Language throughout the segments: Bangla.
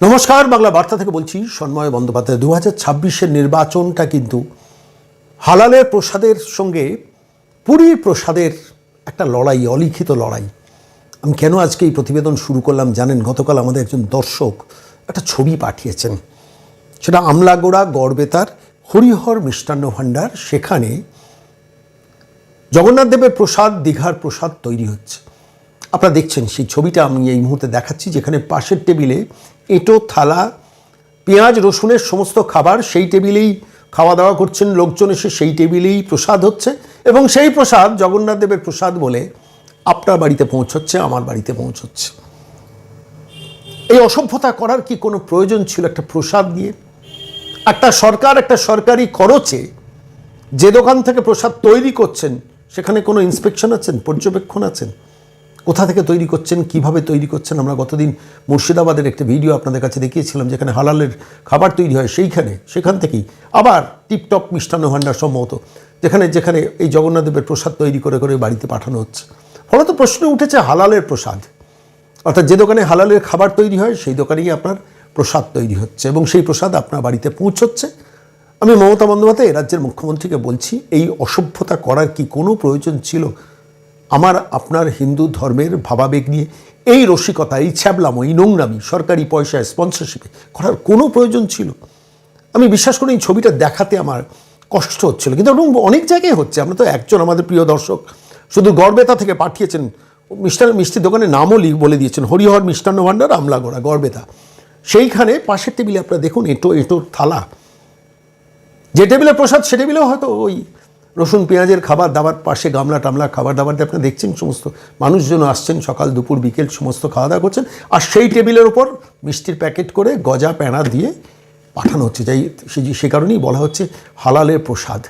নমস্কার, বাংলা বার্তা থেকে বলছি, সন্ময় বন্দ্যোপাধ্যায়। দু হাজার ছাব্বিশের নির্বাচনটা কিন্তু হালালের প্রসাদের সঙ্গে পুরীর প্রসাদের একটা লড়াই, অলিখিত লড়াই। আমি কেন আজকে এই প্রতিবেদন শুরু করলাম জানেন? গতকাল আমাদের একজন দর্শক একটা ছবি পাঠিয়েছেন। সেটা আমলাগোড়া গড়বেতার হরিহর মিষ্টান্ন ভাণ্ডার, সেখানে জগন্নাথ দেবের প্রসাদ, দীঘার প্রসাদ তৈরি হচ্ছে। আপনারা দেখছেন, সেই ছবিটা আমি এই মুহূর্তে দেখাচ্ছি, যেখানে পাশের টেবিলে এঁটো, থালা, পেঁয়াজ, রসুনের সমস্ত খাবার সেই টেবিলেই খাওয়া দাওয়া করছেন, লোকজন এসে সেই টেবিলেই প্রসাদ হচ্ছে এবং সেই প্রসাদ জগন্নাথ দেবের প্রসাদ বলে আপনার বাড়িতে পৌঁছচ্ছে, আমার বাড়িতে পৌঁছচ্ছে। এই অসভ্যতা করার কি কোনো প্রয়োজন ছিল একটা প্রসাদ দিয়ে? একটা সরকার, একটা সরকারি খরচে যে দোকান থেকে প্রসাদ তৈরি করছেন, সেখানে কোনো ইন্সপেকশন আছেন, পর্যবেক্ষণ আছেন? কোথা থেকে তৈরি করছেন, কীভাবে তৈরি করছেন, আমরা গতদিন মুর্শিদাবাদের একটা ভিডিও আপনাদের কাছে দেখিয়েছিলাম, যেখানে হালালের খাবার তৈরি হয় সেইখানে, সেখান থেকেই আবার টিপটপ মিষ্টান্ন ভাণ্ডার সম্ভবত, যেখানে যেখানে এই জগন্নাথদেবের প্রসাদ তৈরি করে করে বাড়িতে পাঠানো হচ্ছে। ফলত প্রশ্ন উঠেছে হালালের প্রসাদ। অর্থাৎ যে দোকানে হালালের খাবার তৈরি হয়, সেই দোকানেই আপনার প্রসাদ তৈরি হচ্ছে এবং সেই প্রসাদ আপনার বাড়িতে পৌঁছচ্ছে। আমি মমতা বন্দ্যোপাধ্যায় রাজ্যের মুখ্যমন্ত্রীকে বলছি, এই অসভ্যতা করার কি কোনো প্রয়োজন ছিল? আমার আপনার হিন্দু ধর্মের ভাবাবেগ নিয়ে এই রসিকতা, এই ছ্যাবলামো, এই নোংরামি, সরকারি পয়সায় স্পন্সরশিপে করার কোনো প্রয়োজন ছিল? আমি বিশ্বাস করি এই ছবিটা দেখাতে আমার কষ্ট হচ্ছিল। কিন্তু এরকম অনেক জায়গায় হচ্ছে। আমরা তো একজন আমাদের প্রিয় দর্শক। শুধু গড়বেতা থেকে পাঠিয়েছেন মিষ্টান্ন, মিষ্টির দোকানের নামও লিখ বলে দিয়েছেন, হরিহর মিষ্টান্ন ভাণ্ডার, আমলাগোড়া, গড়বেতা। সেইখানে পাশের টেবিলে আপনারা দেখুন এঁটো, এঁটোর থালা। যে টেবিলে প্রসাদ, সে টেবিলেও হয়তো ওই রসুন, পেঁয়াজের খাবার দাবার পাশে গামলা টামলা খাবার দাবার দিয়ে আপনি দেখছেন সমস্ত মানুষজন আসছেন সকাল, দুপুর, বিকেল, সমস্ত খাওয়া দাওয়া করছেন। আর সেই টেবিলের ওপর মিষ্টির প্যাকেট করে গজা প্যাঁড়া দিয়ে পাঠানো হচ্ছে। যাই সে- সে কারণেই বলা হচ্ছে হালালের প্রসাদ।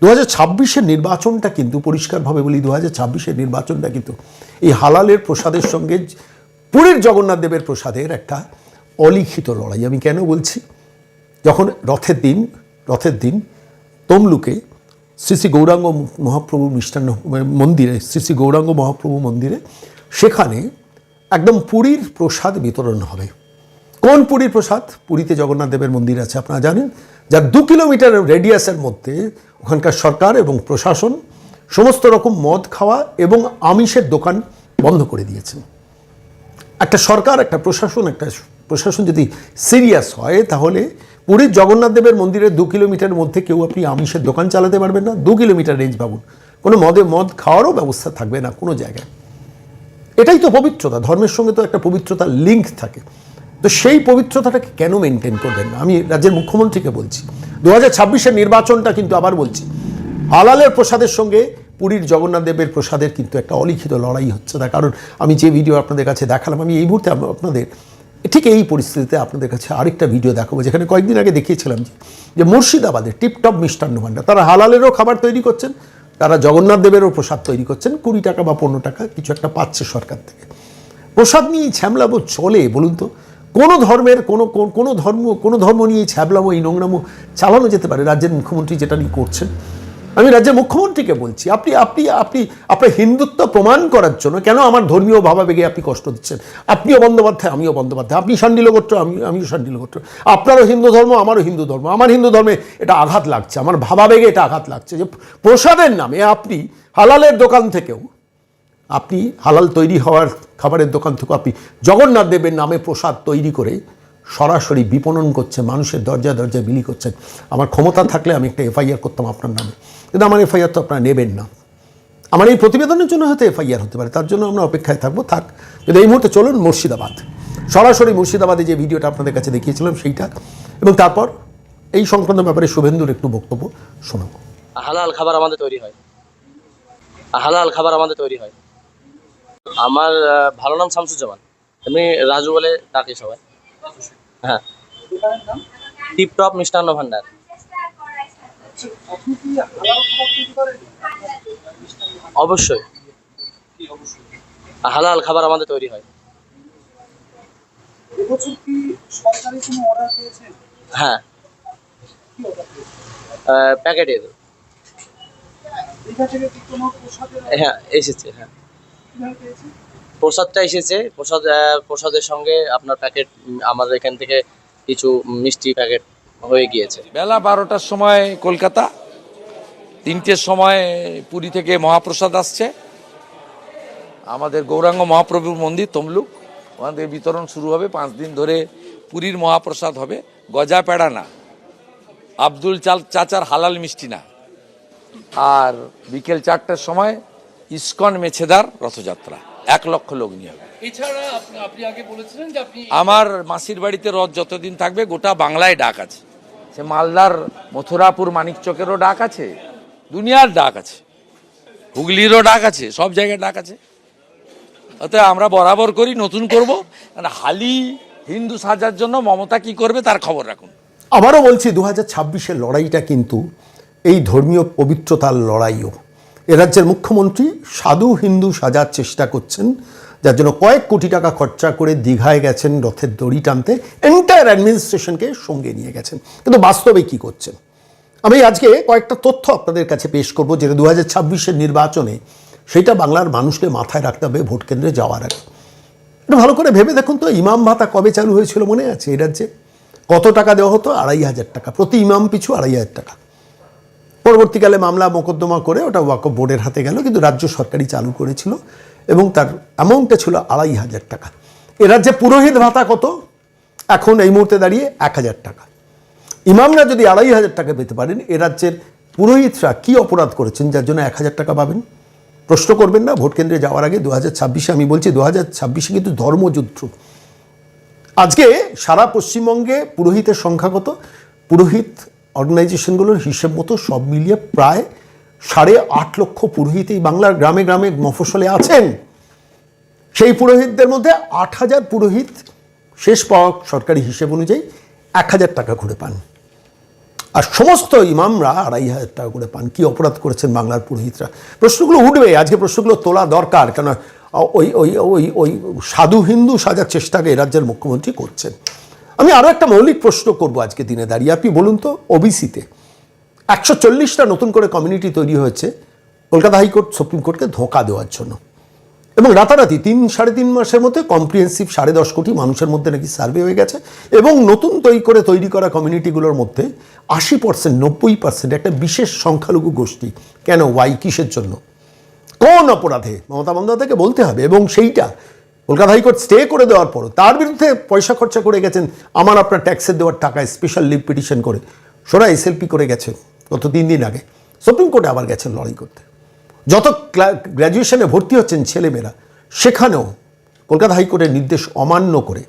দু হাজার ছাব্বিশের নির্বাচনটা কিন্তু পরিষ্কারভাবে বলি দু হাজার ছাব্বিশের নির্বাচনটা কিন্তু এই হালালের প্রসাদের সঙ্গে পুরীর জগন্নাথ দেবের প্রসাদের একটা অলিখিত লড়াই। আমি কেন বলছি? যখন রথের দিন রথের দিন তমলুকে শ্রী শ্রী গৌরাঙ্গ মহাপ্রভু মিষ্টান্ন মন্দিরে, শ্রী শ্রী গৌরাঙ্গ মহাপ্রভু মন্দিরে, সেখানে একদম পুরীর প্রসাদ বিতরণ হবে। কোন পুরীর প্রসাদ? পুরীতে জগন্নাথ দেবের মন্দির আছে, আপনারা জানেন। যার দু কিলোমিটার রেডিয়াসের মধ্যে ওখানকার সরকার এবং প্রশাসন সমস্ত রকম মদ খাওয়া এবং আমিষের দোকান বন্ধ করে দিয়েছেন। একটা সরকার, একটা প্রশাসন, একটা প্রশাসন যদি সিরিয়াস হয়, তাহলে পুরীর জগন্নাথ দেবের মন্দিরের দু কিলোমিটারের মধ্যে কেউ আপনি আমিষের দোকান চালাতে পারবেন না, দু কিলোমিটার রেঞ্জ ভাবুন কোনো মদে মদ খাওয়ারও ব্যবস্থা থাকবে না কোনো জায়গায়। এটাই তো পবিত্রতা, ধর্মের সঙ্গে তো একটা পবিত্রতার লিঙ্ক থাকে। তো সেই পবিত্রতাটাকে কেন মেনটেন করবেন না? আমি রাজ্যের মুখ্যমন্ত্রীকে বলছি। দু হাজার ছাব্বিশের নির্বাচনটা কিন্তু আবার বলছি। হালালের প্রসাদের সঙ্গে পুরীর জগন্নাথ দেবের প্রসাদের কিন্তু একটা অলিখিত লড়াই হচ্ছে তার কারণ আমি যে ভিডিও আপনাদের কাছে দেখালাম, আমি এই মুহূর্তে আপনাদের ঠিক এই পরিস্থিতিতে আপনাদের কাছে আরেকটা ভিডিও দেখাবো, যেখানে কয়েকদিন আগে দেখিয়েছিলাম যে মুর্শিদাবাদের টিপটপ মিষ্টান্ন ভাণ্ডার, তারা হালালেরও খাবার তৈরি করছেন, তারা জগন্নাথ দেবেরও প্রসাদ তৈরি করছেন, কুড়ি টাকা বা পনেরো টাকা কিছু একটা পাচ্ছে সরকার থেকে। প্রসাদ নিয়ে ছ্যামলাবো চলে, বলুন তো, কোনো ধর্মের কোনো, কোন- ধর্ম, কোনো ধর্ম নিয়ে ছ্যাবলামো এই নোংরামো চালানো যেতে পারে? রাজ্যের মুখ্যমন্ত্রী যেটা নিয়ে করছেন আমি রাজ্যের মুখ্যমন্ত্রীকে বলছি, আপনি আপনি আপনি, আপনার হিন্দুত্ব প্রমাণ করার জন্য কেন আমার ধর্মীয় ভাবাবেগে আপনি কষ্ট দিচ্ছেন? আপনিও বন্দ্যোপাধ্যায়, আমিও বন্দ্যোপাধ্যায়, আপনি শান্ডিল গোত্র আমি, আমিও শান্ডিল গোত্র আপনারও হিন্দু ধর্ম, আমারও হিন্দু ধর্ম, আমার হিন্দু ধর্মে এটা আঘাত লাগছে, আমার ভাবাবেগে এটা আঘাত লাগছে যে প্রসাদের নামে আপনি হালালের দোকান থেকেও, আপনি হালাল তৈরি হওয়ার খাবারের দোকান থেকে আপনি জগন্নাথ দেবের নামে প্রসাদ তৈরি করে সরাসরি বিপণন করছেন, মানুষের দরজায় দরজায় বিলি করছেন। আমার ক্ষমতা থাকলে আমি একটা এফআইআর করতাম আপনার নামে। কিন্তু আমার এফআইআর তো আপনারা নেবেন না। আমার এই প্রতিবেদনের জন্য হয়তো এফআইআর হতে পারে তার জন্য আমরা অপেক্ষায় থাকব। থাক কিন্তু এই মুহূর্তে চলুন মুর্শিদাবাদ। সরাসরি মুর্শিদাবাদে যে ভিডিওটা আপনাদের কাছে দেখিয়েছিলাম সেইটা। এবং তারপর এই সংক্রান্ত ব্যাপারে শুভেন্দুর একটু বক্তব্য শোনাবো। হালাল খাবার আমাদের তৈরি হয়। হালাল খাবার আমাদের তৈরি হয়। আমার ভালো নাম শামসুজ্জামান। আমি রাজু বলে ডাকে সবাই। হ্যাঁ। টিপটপ মিষ্টান্ন ভান্ডার। অবশ্যই। হালাল খাবার আমাদের তৈরি হয়। হ্যাঁ। প্যাকেটের। হ্যাঁ এসেছে হ্যাঁ। প্রসাদটা এসেছে। প্রসাদ প্রসাদের সঙ্গে আপনার প্যাকেট আমাদের এখান থেকে কিছু মিষ্টি প্যাকেট হয়ে গিয়েছে। বেলা বারোটার সময় কলকাতা তিনটের সময় পুরী থেকে মহাপ্রসাদ আসছে। আমাদের গৌরাঙ্গ মহাপ্রভুর মন্দির তমলুক ওখান থেকে বিতরণ শুরু হবে পাঁচ দিন ধরে পুরীর মহাপ্রসাদ হবে। গজা পেড়া না আব্দুল চাল চাচার হালাল মিষ্টি না। আর বিকেল চারটার সময় ইস্কন মেছেদার রথযাত্রা এক লক্ষ লোক নিয়ে হবে। এছাড়া আপনি আপনি আগে বলেছিলেন যে আপনি আমার মাসির বাড়িতে রথ যতদিন থাকবে গোটা বাংলায় ডাক আছে। সে মালদার মথুরাপুর মানিকচকেরও ডাক আছে, দুনিয়ার ডাক আছে, হুগলিরও ডাক আছে, সব জায়গায় ডাক আছে। অতএব আমরা বরাবর করি, নতুন করব। হালি হিন্দু সাজার জন্য মমতা কি করবে তার খবর রাখুন। আবারও বলছি দু হাজার লড়াইটা কিন্তু এই ধর্মীয় পবিত্রতার লড়াইও। রাজ্যের মুখ্যমন্ত্রী সাধু হিন্দু সাজার চেষ্টা করছেন, যার জন্য কয়েক কোটি টাকা খরচা করে দীঘায় গেছেন, রথের দড়ি টানতে এন্টায়ার অ্যাডমিনিস্ট্রেশনকে সঙ্গে নিয়ে গেছেন। কিন্তু বাস্তবে কি করছেন? আমি আজকে কয়েকটা তথ্য আপনাদের কাছে পেশ করব, যেটা দু হাজার ছাব্বিশের নির্বাচনে সেটা বাংলার মানুষকে মাথায় রাখতে হবে ভোট কেন্দ্রে যাওয়ার আগে। একটু ভালো করে ভেবে দেখুন তো, ইমাম ভাতা কবে চালু হয়েছিল মনে আছে? এই রাজ্যে কত টাকা দেওয়া হতো? আড়াই হাজার টাকা। প্রতি ইমাম পিছু আড়াই হাজার টাকা। পরবর্তীকালে মামলা মোকদ্দমা করে ওটা ওয়াকফ বোর্ডের হাতে গেল, কিন্তু রাজ্য সরকারই চালু করেছিল এবং তার অ্যামাউন্টটা ছিল আড়াই হাজার টাকা। এ রাজ্যে পুরোহিত ভাতা কত? এখন এই মুহূর্তে দাঁড়িয়ে এক হাজার টাকা। ইমামরা যদি আড়াই হাজার টাকা পেতে পারেন, এ রাজ্যের পুরোহিতরা কী অপরাধ করেছেন, যার জন্য এক হাজার টাকা পাবেন? প্রশ্ন করবেন না, ভোট কেন্দ্রে যাওয়ার আগে দু হাজার ছাব্বিশে আমি বলছি দু হাজার ছাব্বিশে কিন্তু ধর্মযুদ্ধ। আজকে সারা পশ্চিমবঙ্গে পুরোহিতের সংখ্যা কত? পুরোহিত অর্গানাইজেশনগুলোর হিসেব মতো সব মিলিয়ে প্রায় সাড়ে আট লক্ষ পুরোহিত এই বাংলার গ্রামে গ্রামে মফসলে আছেন। সেই পুরোহিতদের মধ্যে আট হাজার পুরোহিত শেষ পাওয়া সরকারি হিসেব অনুযায়ী এক হাজার টাকা করে পান। আর সমস্ত ইমামরা আড়াই হাজার টাকা করে পান। কি অপরাধ করেছেন বাংলার পুরোহিতরা? প্রশ্নগুলো উঠবে, আজকে প্রশ্নগুলো তোলা দরকার কেন ওই ওই ওই ওই সাধু হিন্দু সাজার চেষ্টাকে রাজ্যের মুখ্যমন্ত্রী করছেন। আমি আরও একটা মৌলিক প্রশ্ন করব আজকে দিনে দাঁড়িয়ে। আপনি বলুন তো ওবিসিতে একশো চল্লিশটা নতুন করে কমিউনিটি তৈরি হয়েছে কলকাতা হাইকোর্ট, সুপ্রিম কোর্টকে ধোঁকা দেওয়ার জন্য। এবং রাতারাতি তিন, সাড়ে তিন মাসের মধ্যে কম্প্রিহেন্সিভ সাড়ে দশ কোটি মানুষের মধ্যে নাকি সার্ভে হয়ে গেছে। এবং নতুন তৈরি করে তৈরি করা কমিউনিটিগুলোর মধ্যে আশি পার্সেন্ট নব্বই পার্সেন্ট একটা বিশেষ সংখ্যালঘু গোষ্ঠী। কেন? ওয়াই কিসের জন্য? কোন অপরাধে? মমতা বন্দ্যোপাধ্যায়কে বলতে হবে। এবং সেইটা কলকাতা হাইকোর্ট স্টে করে দেওয়ার পরও তার বিরুদ্ধে পয়সা খরচা করে গেছেন আমার আপনার ট্যাক্সের দেওয়ার টাকায় স্পেশাল লিভ পিটিশন করে। সোরা এসএলপি করে গেছে গত তিন দিন আগে। সুপ্রিম কোর্টে আবার গেছেন লড়াই করতে। যত গ্র্যাজুয়েশনে ভর্তি হচ্ছেন ছেলেমেয়েরা, সেখানেও কলকাতা হাইকোর্টের নির্দেশ অমান্য করে।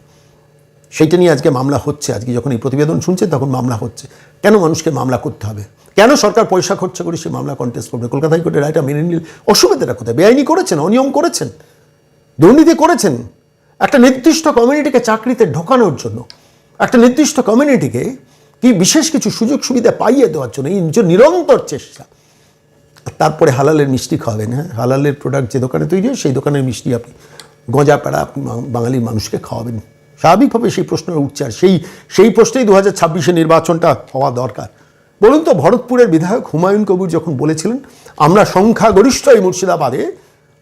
সেইটা নিয়ে আজকে মামলা হচ্ছে। আজকে যখন এই প্রতিবেদন শুনছে তখন মামলা হচ্ছে। কেন মানুষকে মামলা করতে হবে? কেন সরকার পয়সা খরচা করে সে মামলা কন্টেস্ট করবে? কলকাতা হাইকোর্টের রায়টা মেনে নিলে অসুবিধাটা কোথায়? বেআইনি করেছেন, অনিয়ম করেছেন? দুর্নীতি করেছেন। একটা নির্দিষ্ট কমিউনিটিকে চাকরিতে ঢোকানোর জন্য, একটা নির্দিষ্ট কমিউনিটিকে কি বিশেষ কিছু সুযোগ সুবিধা পাইয়ে দেওয়ার জন্য, এই যে নিরন্তর চেষ্টা। তারপরে হালালের মিষ্টি খাওয়াবেন হ্যাঁ? হালালের প্রোডাক্ট যে দোকানে তৈরি হয়, সেই দোকানের মিষ্টি আপনি গজা পেড়া আপনি বাঙালির মানুষকে খাওয়াবেন। স্বাভাবিকভাবে সেই প্রশ্ন উঠছে আর সেই সেই প্রশ্নেই দু হাজার ছাব্বিশে নির্বাচনটা হওয়া দরকার। বলুন তো, ভরতপুরের বিধায়ক হুমায়ুন কবির যখন বলেছিলেন, আমরা সংখ্যাগরিষ্ঠ এই মুর্শিদাবাদে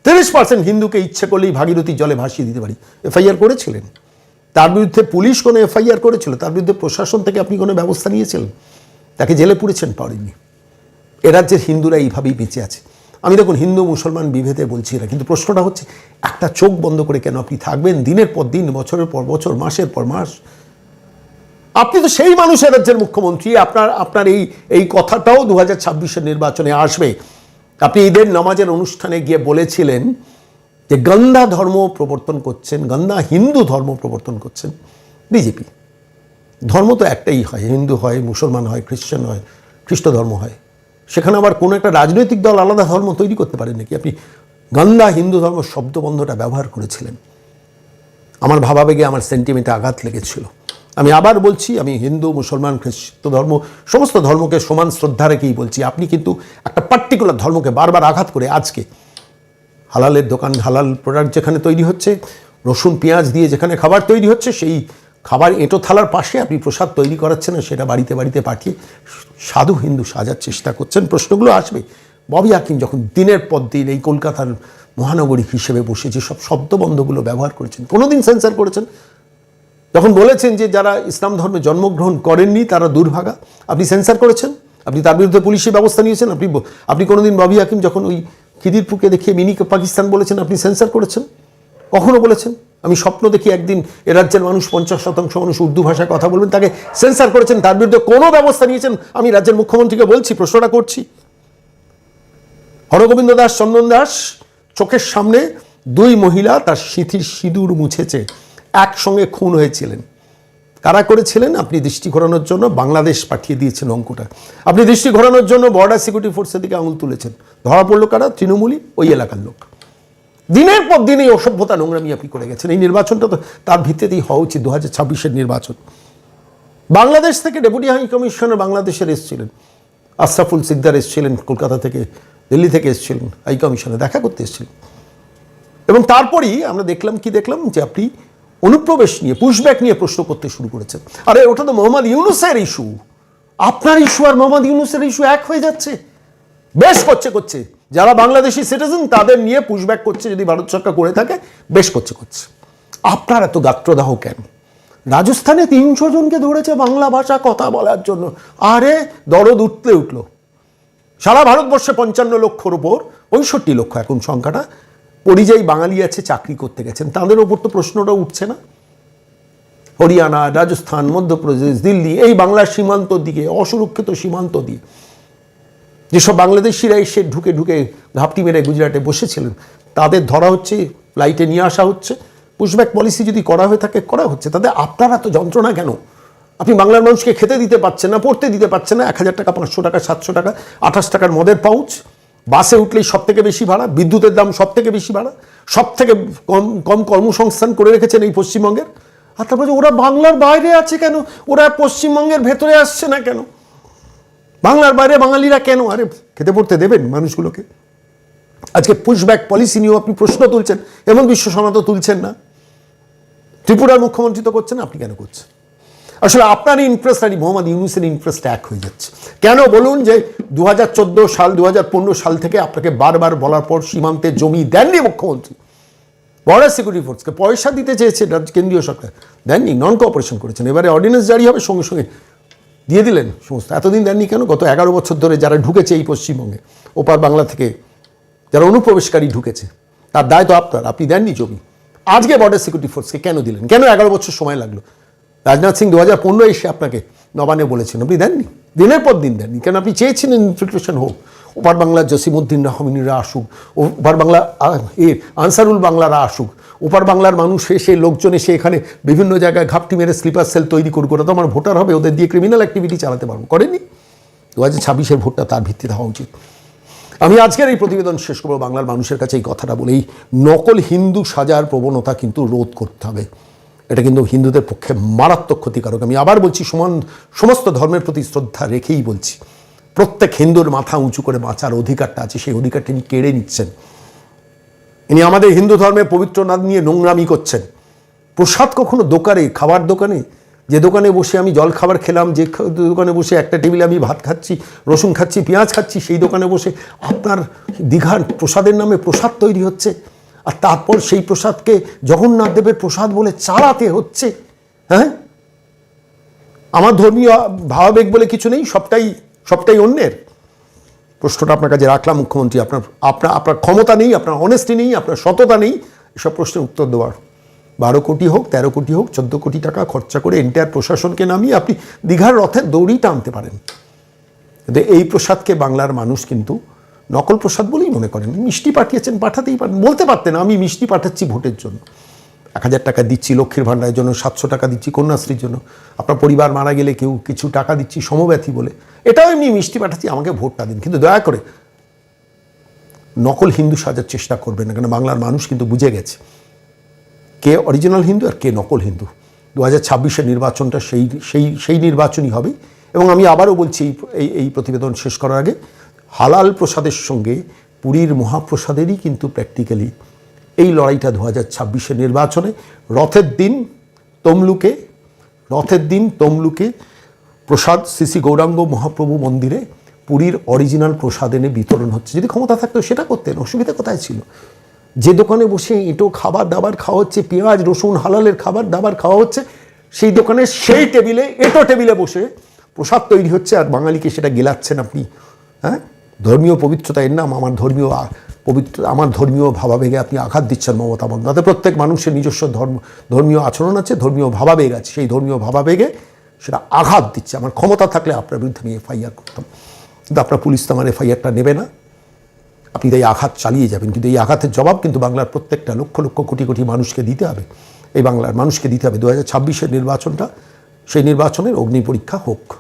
তিরিশ পার্সেন্ট হিন্দুকে ইচ্ছে করলেই ভাগীরথী জলে ভাসিয়ে দিতে পারি। এফআইআর করেছিলেন। তার বিরুদ্ধে পুলিশ কোনো এফআইআর করেছিল? তার বিরুদ্ধে প্রশাসন থেকে আপনি কোনো ব্যবস্থা নিয়েছিলেন? তাকে জেলে পুড়েছেন পারেননি এ রাজ্যের হিন্দুরা এইভাবেই বেঁচে আছে। আমি দেখুন, হিন্দু মুসলমান বিভেদে বলছি না কিন্তু প্রশ্নটা হচ্ছে, একটা চোখ বন্ধ করে কেন আপনি থাকবেন দিনের পর দিন, বছরের পর বছর, মাসের পর মাস? আপনি তো সেই মানুষের রাজ্যের মুখ্যমন্ত্রী। আপনার আপনার এই এই কথাটাও দু হাজার নির্বাচনে আসবে। আপনি ঈদের নামাজের অনুষ্ঠানে গিয়ে বলেছিলেন যে গন্ধা ধর্ম প্রবর্তন করছেন, গন্ধা হিন্দু ধর্ম প্রবর্তন করছেন, বিজেপি। ধর্ম তো একটাই হয়, হিন্দু হয়, মুসলমান হয় খ্রিস্টান হয়, খ্রিস্ট ধর্ম হয়। সেখানে আবার কোনো একটা রাজনৈতিক দল আলাদা ধর্ম তৈরি করতে পারেন নাকি? আপনি গন্ধা হিন্দু ধর্ম শব্দবন্ধটা ব্যবহার করেছিলেন। আমার ভাবাবেগে আমার সেন্টিমেন্টে আঘাত লেগেছিল। আমি আবার বলছি, আমি হিন্দু, মুসলমান, খ্রিস্ট ধর্ম, সমস্ত ধর্মকে সমান শ্রদ্ধা রেখেই বলছি। আপনি কিন্তু একটা পার্টিকুলার ধর্মকে বারবার আঘাত করে আজকে হালালের দোকান, হালাল প্রোডাক্ট যেখানে তৈরি হচ্ছে, রসুন, পেঁয়াজ দিয়ে যেখানে খাবার তৈরি হচ্ছে, সেই খাবার এঁটো থালার পাশে আপনি প্রসাদ তৈরি করাচ্ছেন সেটা বাড়িতে বাড়িতে পাঠিয়ে সাধু, হিন্দু সাজার চেষ্টা করছেন। প্রশ্নগুলো আসবে। ববি হাকিম যখন দিনের পর দিন এই কলকাতার মহানগরী হিসেবে বসে যে সব শব্দবন্ধগুলো ব্যবহার করেছেন, কোনোদিন সেন্সার করেছেন? যখন বলেছেন যে যারা ইসলাম ধর্মে জন্মগ্রহণ করেননি, তারা দুর্ভাগা। আপনি সেন্সার করেছেন? আপনি তার বিরুদ্ধে পুলিশি ব্যবস্থা নিয়েছেন? আপনি আপনি কোনোদিন ববি হাকিম যখন ওই খিদিরপুরকে দেখিয়ে মিনি পাকিস্তান বলেছেন, আপনি সেন্সার করেছেন? কখনো বলেছেন? আমি স্বপ্ন দেখি একদিন এ রাজ্যের মানুষ পঞ্চাশ শতাংশ মানুষ উর্দু ভাষায় কথা বলবেন, তাকে সেন্সার করেছেন, তার বিরুদ্ধে কোনো ব্যবস্থা নিয়েছেন? আমি রাজ্যের মুখ্যমন্ত্রীকে বলছি, প্রশ্নটা করছি। হরগোবিন্দ দাস, চন্দন দাস, চোখের সামনে দুই মহিলা তার সিঁথির সিঁদুর মুছেছে। একসঙ্গে খুন হয়েছিলেন। কারা করেছিলেন? আপনি দৃষ্টি ঘোরানোর জন্য বাংলাদেশ পাঠিয়ে দিয়েছেন অঙ্কটা। আপনি দৃষ্টি ঘোরানোর জন্য বর্ডার সিকিউরিটি ফোর্সের দিকে আঙুল তুলেছেন। ধরা পড়ল কারা? তৃণমূলী ওই এলাকার লোক। দিনের পর দিন এই অসভ্যতা নোংরামি আপনি করে গেছেন। এই নির্বাচনটা তো তার ভিত্তিতেই হওয়া উচিত দু হাজার ছাব্বিশের নির্বাচন। বাংলাদেশ থেকে ডেপুটি হাই কমিশনার বাংলাদেশের এসেছিলেন। আশরাফুল সিকদার এসেছিলেন, কলকাতা থেকে, দিল্লি থেকে এসেছিলেন হাই কমিশনে দেখা করতে এসেছিলেন। এবং তারপরেই আমরা দেখলাম, কি দেখলাম? যে আপনি অনুপ্রবেশ নিয়ে পুশব্যাক নিয়ে প্রশ্ন করতে শুরু করেছেন আরে, ওটা তো মোহাম্মদ ইউনুসের ইস্যু আপনার ইস্যু আর মোহাম্মদ ইউনুসের ইস্যু এক হয়ে যাচ্ছে। বেশ করছে করছে। যারা বাংলাদেশি সিটিজেন তাদের নিয়ে পুশব্যাক করছে, যদি ভারত সরকার করে থাকে, বেশ করছে করছে। আপনার এত গাত্রদাহ কেন? রাজস্থানে তিনশো জনকে ধরেছে বাংলা ভাষা কথা বলার জন্য। আরে, দরদ উঠতে উঠল। সারা ভারতবর্ষে পঞ্চান্ন লক্ষর ওপর পঁয়ষট্টি লক্ষ এখন সংখ্যাটা। পরিযায়ী বাঙালি আছে, চাকরি করতে গেছেন। তাদের ওপর তো প্রশ্নটা উঠছে না। হরিয়ানা, রাজস্থান, মধ্যপ্রদেশ, দিল্লি, এই বাংলার সীমান্তর দিকে, অসুরক্ষিত সীমান্ত দিয়ে। যেসব বাংলাদেশিরা এসে ঢুকে ঢুকে ঘাপটি মেরে গুজরাটে বসেছিলেন, তাদের ধরা হচ্ছে, ফ্লাইটে নিয়ে আসা হচ্ছে। পুশব্যাক পলিসি যদি করা হয়ে থাকে, করা হচ্ছে। তাদের আপনারা তো যন্ত্রণা কেন? আপনি বাংলার মানুষকে খেতে দিতে পারছেন না, পড়তে দিতে পারছেন না। এক হাজার টাকা, পাঁচশো টাকা, সাতশো টাকা, আঠাশ টাকার মদের পাউচ। বাসে উঠলেই সব থেকে বেশি ভাড়া, বিদ্যুতের দাম সব থেকে বেশি ভাড়া সব থেকে কম কম কর্মসংস্থান করে রেখেছেন এই পশ্চিমবঙ্গের। আর তারপরে যে ওরা বাংলার বাইরে আছে কেন? ওরা পশ্চিমবঙ্গের ভেতরে আসছে না কেন? বাংলার বাইরে বাঙালিরা কেন? আরে, খেতে পড়তে দেবেন মানুষগুলোকে। আজকে পুশব্যাক পলিসি নিয়েও আপনি প্রশ্ন তুলছেন, এমন বিশ্ব সমাজ তো তুলছেন না। ত্রিপুরার মুখ্যমন্ত্রী তো করছেন, আপনি কেন করছেন? আসলে আপনার ইন্টারেস্ট আর মোহাম্মদ ইউনুসের ইন্টারেস্ট এক হয়ে যাচ্ছে। কেন বলুন যে দু হাজার চোদ্দ সাল দু হাজার পনেরো সাল থেকে আপনাকে বারবার বলার পর সীমান্তে জমি দেননি মুখ্যমন্ত্রী। বর্ডার সিকিউরিটি ফোর্সকে পয়সা দিতে চেয়েছে কেন্দ্রীয় সরকার। দেননি নন কোঅপারেশন করেছেন। এবারে অর্ডিন্যান্স জারি হবে সঙ্গে সঙ্গে। দিয়ে দিলেন সমস্ত। এতদিন দেননি কেন? গত এগারো বছর ধরে যারা ঢুকেছে এই পশ্চিমবঙ্গে, ওপার বাংলা থেকে যারা অনুপ্রবেশকারী ঢুকেছে, তার দায় তো আপনার। আপনি দেননি জমি। আজকে বর্ডার সিকিউরিটি ফোর্সকে কেন দিলেন? কেন এগারো বছর সময় লাগল? রাজনাথ সিং দু হাজার পনেরো এসে আপনাকে নবানে বলেছেন। আপনি দেননি? দিনের পর দিন দেননি। কেন আপনি চেয়েছিলেন ইনফিল্ট্রেশন হোক। ওপার বাংলার জসিমুদ্দিন রহমিনীরা আসুক। ওপার বাংলা এ, আনসারুল বাংলারা আসুক। ওপার বাংলার মানুষ এসে, লোকজন এসে এখানে বিভিন্ন জায়গায় ঘাপটি মেরে স্লিপার সেল তৈরি করুক। ওরা তো আমার ভোটার হবে। ওদের দিয়ে ক্রিমিনাল অ্যাক্টিভিটি চালাতে পারব করেনি? দু হাজার ছাব্বিশের ভোটটা তার ভিত্তিতে হওয়া উচিত। আমি আজকের এই প্রতিবেদন শেষ করব। বাংলার মানুষের কাছে এই কথাটা বলে। এই নকল হিন্দু সাজার প্রবণতা কিন্তু রোধ করতে হবে। এটা কিন্তু হিন্দুদের পক্ষে মারাত্মক ক্ষতিকারক। আমি আবার বলছি, সমান, সমস্ত ধর্মের প্রতি শ্রদ্ধা রেখেই বলছি, প্রত্যেক হিন্দুর মাথা উঁচু করে বাঁচার অধিকারটা আছে, সেই অধিকারটা তিনি কেড়ে নিচ্ছেন। ইনি আমাদের হিন্দু ধর্মের পবিত্র নাদ নিয়ে নোংরামি করছেন। প্রসাদ কখনো দোকানে, খাবার দোকানে? যে দোকানে বসে আমি জল খাবার খেলাম, যে দোকানে বসে একটা টেবিলে আমি ভাত খাচ্ছি, রসুন খাচ্ছি, পেঁয়াজ খাচ্ছি, সেই দোকানে বসে আপনার দীঘার প্রসাদের নামে প্রসাদ তৈরি হচ্ছে? আর তারপর সেই প্রসাদকে জগন্নাথ দেবের প্রসাদ বলে চালাতে হচ্ছে হ্যাঁ? আমার ধর্মীয় ভাবাবেগ বলে কিছু নেই, সবটাই সবটাই অন্যের। প্রশ্নটা আপনার কাছে রাখলাম, মুখ্যমন্ত্রী, আপনার আপনার আপনার ক্ষমতা নেই, আপনার অনেস্টি নেই, আপনার সততা নেই, এসব প্রশ্নের উত্তর দেওয়ার। বারো কোটি হোক, তেরো কোটি হোক, চোদ্দ কোটি টাকা খরচা করে এন্টায়ার প্রশাসনকে নামিয়ে আপনি দীঘার রথের দৌড়ি টানতে পারেন। কিন্তু এই প্রসাদকে বাংলার মানুষ কিন্তু নকল প্রসাদ বলেই মনে করেন। মিষ্টি পাঠিয়েছেন, পাঠাতেই পারেন বলতে পারতেন, আমি মিষ্টি পাঠাচ্ছি ভোটের জন্য। এক হাজার টাকা দিচ্ছি লক্ষ্মীর ভাণ্ডারের জন্য, সাতশো টাকা দিচ্ছি কন্যাশ্রীর জন্য। আপনার পরিবার মারা গেলে কেউ কিছু টাকা দিচ্ছি সমব্যথী বলে। এটাও এমনি মিষ্টি পাঠাচ্ছি, আমাকে ভোটটা দিন। কিন্তু দয়া করে, নকল হিন্দু সাজার চেষ্টা করবেন না, কেন বাংলার মানুষ কিন্তু বুঝে গেছে। কে অরিজিনাল হিন্দু আর কে নকল হিন্দু। দু হাজার ছাব্বিশের নির্বাচনটা সেই সেই সেই নির্বাচনই হবে। এবং আমি আবারও বলছি এই এই প্রতিবেদন শেষ করার আগে হালাল প্রসাদের সঙ্গে পুরীর মহাপ্রসাদেরই কিন্তু প্র্যাকটিক্যালি এই লড়াইটা দু হাজার ছাব্বিশের নির্বাচনে। রথের দিন তমলুকে, রথের দিন তমলুকে প্রসাদ শ্রী গৌরাঙ্গ মহাপ্রভু মন্দিরে পুরীর অরিজিনাল প্রসাদ এনে বিতরণ হচ্ছে। যদি ক্ষমতা থাকতো সেটা করতেন অসুবিধা কোথায় ছিল? যে দোকানে বসে এঁটো খাবার দাবার খাওয়া হচ্ছে, পেঁয়াজ, রসুন, হালালের খাবার দাবার খাওয়া হচ্ছে, সেই দোকানে সেই টেবিলে, এঁটো টেবিলে বসে প্রসাদ তৈরি হচ্ছে, আর বাঙালিকে সেটা গেলাচ্ছেন আপনি হ্যাঁ? ধর্মীয় পবিত্রতা এর নাম আমার ধর্মীয় পবিত্র, আমার ধর্মীয় ভাবাবেগে আপনি আঘাত দিচ্ছেন মমতা বন্দ্যোপাধ্যায়। প্রত্যেক মানুষের নিজস্ব ধর্ম, ধর্মীয় আচরণ আছে, ধর্মীয় ভাবাবেগ আছে। সেই ধর্মীয় ভাবাবেগে সেটা আঘাত দিচ্ছে। আমার ক্ষমতা থাকলে আপনার বিরুদ্ধে আমি এফআইআর করতাম। কিন্তু আপনার পুলিশ তো আমার এফআইআরটা নেবে না। আপনি তাই আঘাত চালিয়ে যাবেন। কিন্তু এই আঘাতের জবাব কিন্তু বাংলার প্রত্যেকটা লক্ষ লক্ষ, কোটি কোটি মানুষকে দিতে হবে। এই বাংলার মানুষকে দিতে হবে। দু হাজার ছাব্বিশের নির্বাচনটা, সেই নির্বাচনের অগ্নি পরীক্ষা হোক।